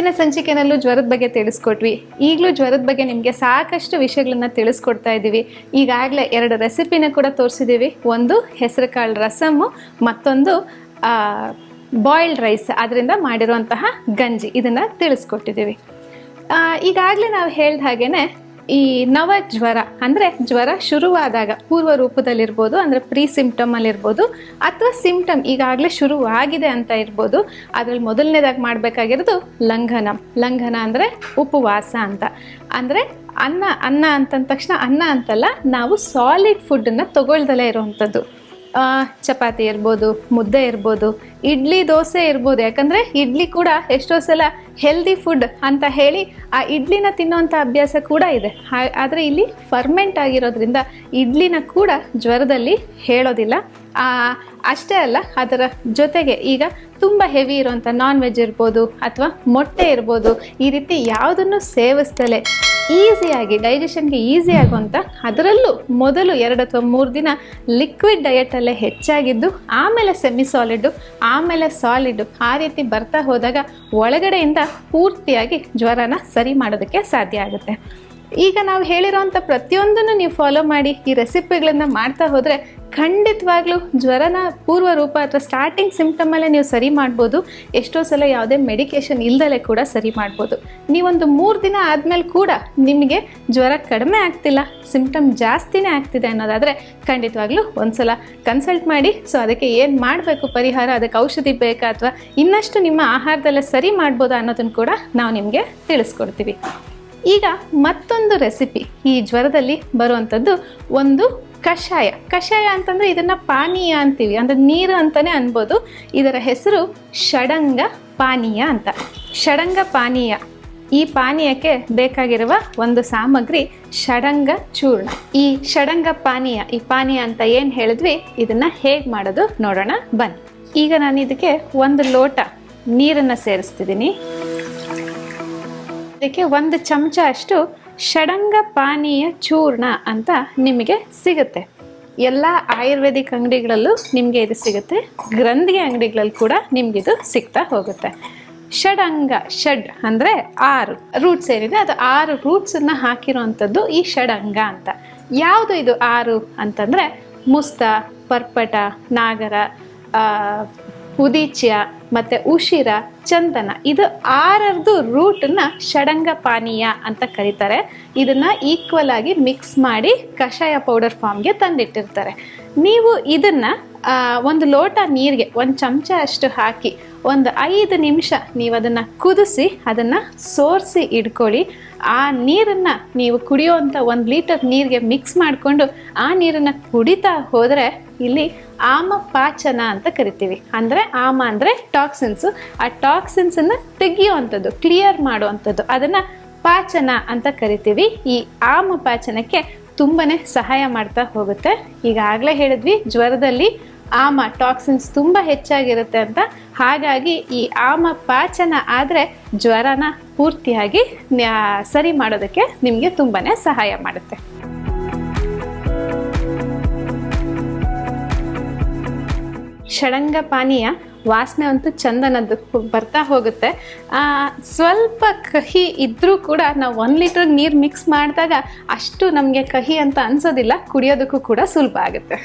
ಹಿಂದಿನ ಸಂಚಿಕೆನಲ್ಲೂ ಜ್ವರದ ಬಗ್ಗೆ ತಿಳಿಸ್ಕೊಟ್ವಿ. ಈಗಲೂ ಜ್ವರದ ಬಗ್ಗೆ ನಿಮಗೆ ಸಾಕಷ್ಟು ವಿಷಯಗಳನ್ನ ತಿಳಿಸ್ಕೊಡ್ತಾ ಇದ್ದೀವಿ ಈಗಾಗಲೇ ಎರಡು ರೆಸಿಪಿನ ಕೂಡ ತೋರಿಸಿದ್ದೀವಿ ಒಂದು ಹೆಸರು ಕಾಳು ಮತ್ತೊಂದು ಬಾಯ್ಲ್ಡ್ ರೈಸ್ ಅದರಿಂದ ಮಾಡಿರುವಂತಹ ಗಂಜಿ ಇದನ್ನು ತಿಳಿಸ್ಕೊಟ್ಟಿದ್ದೀವಿ ಈಗಾಗಲೇ ನಾವು ಹೇಳ್ದ ಹಾಗೇನೆ ಈ ನವ ಜ್ವರ ಅಂದರೆ ಜ್ವರ ಶುರುವಾದಾಗ ಪೂರ್ವ ರೂಪದಲ್ಲಿರ್ಬೋದು, ಅಂದರೆ ಪ್ರೀ ಸಿಂಪ್ಟಮಲ್ಲಿರ್ಬೋದು ಅಥವಾ ಸಿಂಪ್ಟಮ್ ಈಗಾಗಲೇ ಶುರುವಾಗಿದೆ ಅಂತ ಇರ್ಬೋದು. ಅದರಲ್ಲಿ ಮೊದಲನೇದಾಗಿ ಮಾಡಬೇಕಾಗಿರೋದು ಲಂಘನ. ಲಂಘನ ಅಂದರೆ ಉಪವಾಸ ಅಂತ. ಅಂದರೆ ಅನ್ನ ಅನ್ನ ಅಂತಂದ ತಕ್ಷಣ ಅನ್ನ ಅಂತಲ್ಲ, ನಾವು ಸಾಲಿಡ್ ಫುಡ್ಡನ್ನು ತಗೊಳ್ದಲೇ ಇರುವಂಥದ್ದು. ಚಪಾತಿ ಇರ್ಬೋದು, ಮುದ್ದೆ ಇರ್ಬೋದು, ಇಡ್ಲಿ ದೋಸೆ ಇರ್ಬೋದು. ಯಾಕಂದರೆ ಇಡ್ಲಿ ಕೂಡ ಎಷ್ಟೋ ಸಲ ಹೆಲ್ದಿ ಫುಡ್ ಅಂತ ಹೇಳಿ ಆ ಇಡ್ಲಿನ ತಿನ್ನುವಂಥ ಅಭ್ಯಾಸ ಕೂಡ ಇದೆ. ಆದರೆ ಇಲ್ಲಿ ಫರ್ಮೆಂಟ್ ಆಗಿರೋದ್ರಿಂದ ಇಡ್ಲಿನ ಕೂಡ ಜ್ವರದಲ್ಲಿ ಹೇಳೋದಿಲ್ಲ. ಅಷ್ಟೇ ಅಲ್ಲ, ಅದರ ಜೊತೆಗೆ ಈಗ ತುಂಬ ಹೆವಿ ಇರುವಂಥ ನಾನ್ ವೆಜ್ ಇರ್ಬೋದು, ಅಥವಾ ಮೊಟ್ಟೆ ಇರ್ಬೋದು, ಈ ರೀತಿ ಯಾವುದನ್ನು ಸೇವಿಸ್ತಲೇ ಈಸಿಯಾಗಿ ಡೈಜೆಷನ್ಗೆ ಈಸಿ ಆಗುವಂಥ ಅದರಲ್ಲೂ ಮೊದಲು ಎರಡು ಅಥವಾ ಮೂರು ದಿನ ಲಿಕ್ವಿಡ್ ಡಯಟಲ್ಲೇ ಹೆಚ್ಚಾಗಿದ್ದು, ಆಮೇಲೆ ಸೆಮಿ ಸಾಲಿಡ್ಡು ಆಮೇಲೆ ಸಾಲಿಡು ಆ ರೀತಿ ಬರ್ತಾ ಹೋದಾಗ ಒಳಗಡೆಯಿಂದ ಪೂರ್ತಿಯಾಗಿ ಜ್ವರನ ಸರಿ ಮಾಡೋದಕ್ಕೆ ಸಾಧ್ಯ ಆಗುತ್ತೆ. ಈಗ ನಾವು ಹೇಳಿರೋಂಥ ಪ್ರತಿಯೊಂದನ್ನು ನೀವು ಫಾಲೋ ಮಾಡಿ ಈ ರೆಸಿಪಿಗಳನ್ನು ಮಾಡ್ತಾ ಹೋದರೆ ಖಂಡಿತವಾಗ್ಲೂ ಜ್ವರನ ಪೂರ್ವ ರೂಪ ಅಥವಾ ಸ್ಟಾರ್ಟಿಂಗ್ ಸಿಂಪ್ಟಮಲ್ಲೇ ನೀವು ಸರಿ ಮಾಡ್ಬೋದು. ಎಷ್ಟೋ ಸಲ ಯಾವುದೇ ಮೆಡಿಕೇಷನ್ ಇಲ್ದಲೇ ಕೂಡ ಸರಿ ಮಾಡ್ಬೋದು. ನೀವೊಂದು ಮೂರು ದಿನ ಆದಮೇಲೆ ಕೂಡ ನಿಮಗೆ ಜ್ವರ ಕಡಿಮೆ ಆಗ್ತಿಲ್ಲ ಸಿಂಪ್ಟಮ್ ಜಾಸ್ತಿನೇ ಆಗ್ತಿದೆ ಅನ್ನೋದಾದರೆ ಖಂಡಿತವಾಗ್ಲೂ ಒಂದ್ಸಲ ಕನ್ಸಲ್ಟ್ ಮಾಡಿ. ಸೊ ಅದಕ್ಕೆ ಏನು ಮಾಡಬೇಕು ಪರಿಹಾರ, ಅದಕ್ಕೆ ಔಷಧಿ ಬೇಕಾ ಅಥವಾ ಇನ್ನಷ್ಟು ನಿಮ್ಮ ಆಹಾರದಲ್ಲೇ ಸರಿ ಮಾಡ್ಬೋದಾ ಅನ್ನೋದನ್ನು ಕೂಡ ನಾವು ನಿಮಗೆ ತಿಳಿಸ್ಕೊಡ್ತೀವಿ. ಈಗ ಮತ್ತೊಂದು ರೆಸಿಪಿ ಈ ಜ್ವರದಲ್ಲಿ ಬರುವಂಥದ್ದು ಒಂದು ಕಷಾಯ. ಕಷಾಯ ಅಂತಂದರೆ ಇದನ್ನು ಪಾನೀಯ ಅಂತೀವಿ. ಅಂದರೆ ನೀರು ಅಂತಲೇ ಅನ್ಬೋದು. ಇದರ ಹೆಸರು ಷಡಂಗ ಪಾನೀಯ ಅಂತ. ಷಡಂಗ ಪಾನೀಯ. ಈ ಪಾನೀಯಕ್ಕೆ ಬೇಕಾಗಿರುವ ಒಂದು ಸಾಮಗ್ರಿ ಷಡಂಗ ಚೂರ್ಣ. ಈ ಷಡಂಗ ಪಾನೀಯ, ಈ ಪಾನೀಯ ಅಂತ ಏನು ಹೇಳಿದ್ವಿ? ಇದನ್ನು ಹೇಗೆ ಮಾಡೋದು ನೋಡೋಣ ಬನ್ನಿ. ಈಗ ನಾನು ಇದಕ್ಕೆ ಒಂದು ಲೋಟ ನೀರನ್ನು ಸೇರಿಸ್ತಿದ್ದೀನಿ. ಇದಕ್ಕೆ ಒಂದು ಚಮಚ ಅಷ್ಟು ಷಡಂಗ ಪಾನೀಯ ಚೂರ್ಣ ಅಂತ ನಿಮಗೆ ಸಿಗುತ್ತೆ. ಎಲ್ಲ ಆಯುರ್ವೇದಿಕ್ ಅಂಗಡಿಗಳಲ್ಲೂ ನಿಮಗೆ ಇದು ಸಿಗುತ್ತೆ. ಗ್ರಂಥಿಗೆ ಅಂಗಡಿಗಳಲ್ಲಿ ಕೂಡ ನಿಮಗಿದು ಸಿಗ್ತಾ ಹೋಗುತ್ತೆ. ಷಡಂಗ, ಷಡ್ ಅಂದರೆ ಆರು. ರೂಟ್ಸ್ ಏನಿದೆ ಅದು ಆರು ರೂಟ್ಸನ್ನು ಹಾಕಿರುವಂಥದ್ದು ಈ ಷಡಂಗ ಅಂತ. ಯಾವುದು ಇದು ಆರು ಅಂತಂದರೆ ಮುಸ್ತ, ಪರ್ಪಟ, ನಾಗರ ಉದೀಚ್ಯ ಮತ್ತು ಉಶಿರ, ಚಂದನ ಇದು ಆರರದು ರೂಟನ್ನ ಷಡಂಗ ಪಾನೀಯ ಅಂತ ಕರೀತಾರೆ. ಇದನ್ನ ಈಕ್ವಲ್ ಆಗಿ ಮಿಕ್ಸ್ ಮಾಡಿ ಕಷಾಯ ಪೌಡರ್ ಫಾರ್ಮ್ಗೆ ತಂದಿಟ್ಟಿರ್ತಾರೆ. ನೀವು ಇದನ್ನ ಒಂದು ಲೋಟ ನೀರಿಗೆ ಒಂದು ಚಮಚ ಅಷ್ಟು ಹಾಕಿ ಒಂದು ಐದು ನಿಮಿಷ ನೀವು ಅದನ್ನು ಕುದಿಸಿ, ಅದನ್ನು ಸೋರಿಸಿ ಇಟ್ಕೊಳ್ಳಿ ಆ ನೀರನ್ನು ನೀವು ಕುಡಿಯೋವಂಥ ಒಂದು ಲೀಟರ್ ನೀರಿಗೆ ಮಿಕ್ಸ್ ಮಾಡಿಕೊಂಡು ಆ ನೀರನ್ನು ಕುಡಿತಾ ಹೋದರೆ ಇಲ್ಲಿ ಆಮ ಪಾಚನ ಅಂತ ಕರಿತೀವಿ. ಅಂದರೆ ಆಮ ಅಂದರೆ ಟಾಕ್ಸಿನ್ಸು. ಆ ಟಾಕ್ಸಿನ್ಸನ್ನು ತೆಗಿಯುವಂಥದ್ದು ಕ್ಲಿಯರ್ ಮಾಡುವಂಥದ್ದು. ಅದನ್ನು ಪಾಚನ ಅಂತ ಕರಿತೀವಿ. ಈ ಆಮ ಪಾಚನಕ್ಕೆ ತುಂಬಾ ಸಹಾಯ ಮಾಡ್ತಾ ಹೋಗುತ್ತೆ. ಈಗಾಗಲೇ ಹೇಳಿದ್ವಿ, ಜ್ವರದಲ್ಲಿ ಆಮ ಟಾಕ್ಸಿನ್ಸ್ ತುಂಬ ಹೆಚ್ಚಾಗಿರುತ್ತೆ ಅಂತ. ಹಾಗಾಗಿ ಈ ಆಮ ಪಾಚನ ಆದರೆ ಜ್ವರನ ಪೂರ್ತಿಯಾಗಿ ಸರಿ ಮಾಡೋದಕ್ಕೆ ನಿಮಗೆ ತುಂಬಾ ಸಹಾಯ ಮಾಡುತ್ತೆ. ಷಡಂಗ ಪಾನೀಯ ವಾಸನೆ ಅಂತೂ ಚಂದನದ್ದು ಬರ್ತಾ ಹೋಗುತ್ತೆ. ಸ್ವಲ್ಪ ಕಹಿ ಇದ್ದರೂ ಕೂಡ ನಾವು ಒಂದು ಲೀಟರ್ ನೀರು ಮಿಕ್ಸ್ ಮಾಡಿದಾಗ ಅಷ್ಟು ನಮಗೆ ಕಹಿ ಅಂತ ಅನ್ಸೋದಿಲ್ಲ, ಕುಡಿಯೋದಕ್ಕೂ ಕೂಡ ಸುಲಭ ಆಗುತ್ತೆ.